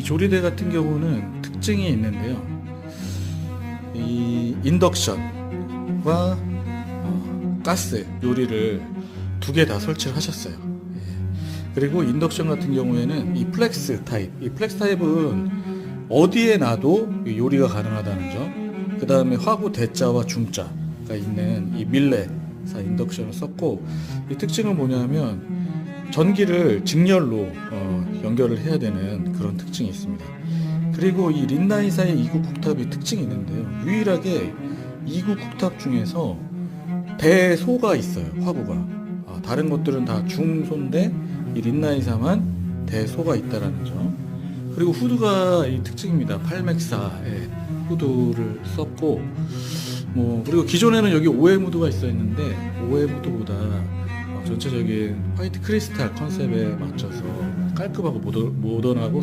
이 조리대 같은 경우는 특징이 있는데요. 이 인덕션과 어, 가스 요리를 두 개 다 설치를 하셨어요. 예. 그리고 인덕션 같은 경우에는 이 플렉스 타입, 이 플렉스 타입은 어디에 놔도 이 요리가 가능하다는 점. 그 다음에 화구 대자와 중자가 있는 이 밀레사 인덕션을 썼고 이 특징은 뭐냐면 전기를 직렬로 어, 연결을 해야 되는 그런 특징이 있습니다. 그리고 이 린나이사의 이구 쿡탑이 특징이 있는데요. 유일하게 이구 쿡탑 중에서 대소가 있어요. 화구가. 아, 다른 것들은 다 중소인데 이 린나이사만 대소가 있다라는 점. 그리고 후드가 이 특징입니다. 8맥사의 후드를 썼고 뭐 그리고 기존에는 여기 OM 후드가 있었는데 OM 후드보다 어, 전체적인 화이트 크리스탈 컨셉에 맞춰서 깔끔하고 모던, 모던하고